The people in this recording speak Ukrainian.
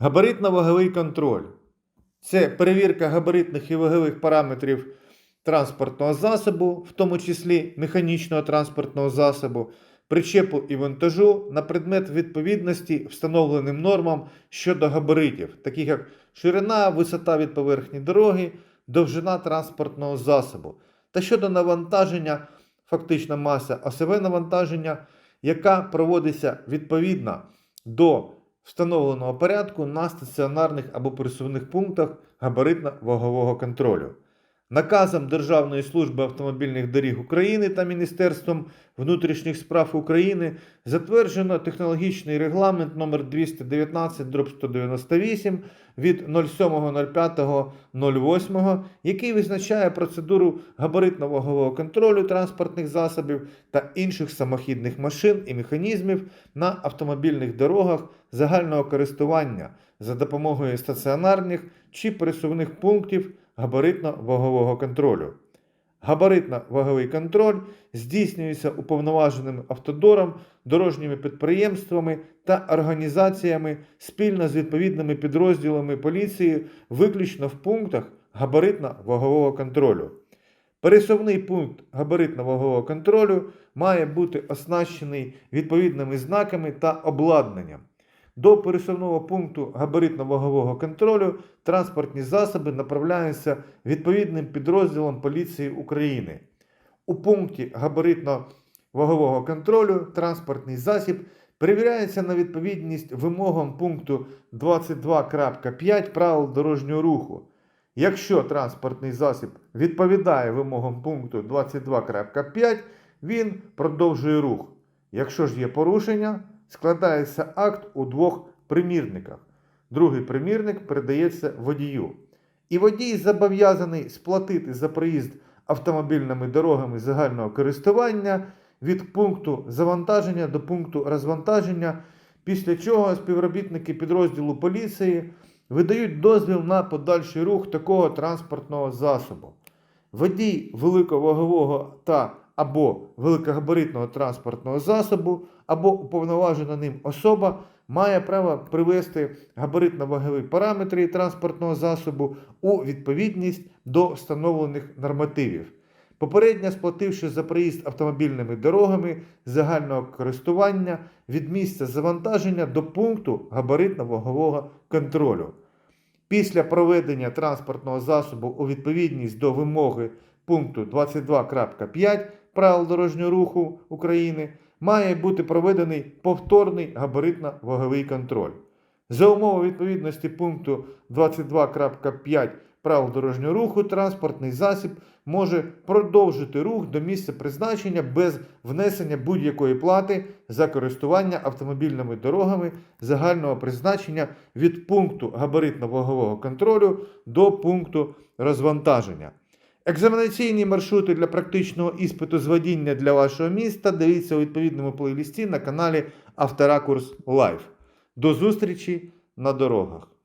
Габаритно-ваговий контроль. Це перевірка габаритних і вагових параметрів транспортного засобу, в тому числі механічного транспортного засобу, причепу і вантажу на предмет відповідності встановленим нормам щодо габаритів, таких як ширина, висота від поверхні дороги, довжина транспортного засобу, та щодо навантаження, фактична маса осеве навантаження, яка проводиться відповідно до встановленого порядку на стаціонарних або пересувних пунктах габаритно-вагового контролю. Наказом Державної служби автомобільних доріг України та Міністерством внутрішніх справ України затверджено технологічний регламент номер 219 198 від 07.05.08, який визначає процедуру габаритно-вагового контролю транспортних засобів та інших самохідних машин і механізмів на автомобільних дорогах загального користування за допомогою стаціонарних чи пересувних пунктів габаритно-вагового контролю. Габаритно-ваговий контроль здійснюється уповноваженим автодором, дорожніми підприємствами та організаціями спільно з відповідними підрозділами поліції, виключно в пунктах габаритно-вагового контролю. Пересувний пункт габаритно-вагового контролю має бути оснащений відповідними знаками та обладнанням. До пересувного пункту габаритно-вагового контролю транспортні засоби направляються відповідним підрозділом поліції України. У пункті габаритно-вагового контролю транспортний засіб перевіряється на відповідність вимогам пункту 22.5 правил дорожнього руху. Якщо транспортний засіб відповідає вимогам пункту 22.5, він продовжує рух. Якщо ж є порушення, складається акт у двох примірниках. Другий примірник передається водію. І водій зобов'язаний сплатити за проїзд автомобільними дорогами загального користування від пункту завантаження до пункту розвантаження, після чого співробітники підрозділу поліції видають дозвіл на подальший рух такого транспортного засобу. Водій великовагового та або великогабаритного транспортного засобу, або уповноважена ним особа має право привести габаритно-вагові параметри транспортного засобу у відповідність до встановлених нормативів. Попередньо сплативши за проїзд автомобільними дорогами загального користування від місця завантаження до пункту габаритно-вагового контролю. Після проведення транспортного засобу у відповідність до вимоги пункту 22.5 правил дорожнього руху України має бути проведений повторний габаритно-ваговий контроль. За умови відповідності пункту 22.5 правил дорожнього руху транспортний засіб може продовжити рух до місця призначення без внесення будь-якої плати за користування автомобільними дорогами загального призначення від пункту габаритно-вагового контролю до пункту розвантаження. Екзаменаційні маршрути для практичного іспиту з водіння для вашого міста дивіться у відповідному плейлісті на каналі Авторакурс Лайв. До зустрічі на дорогах!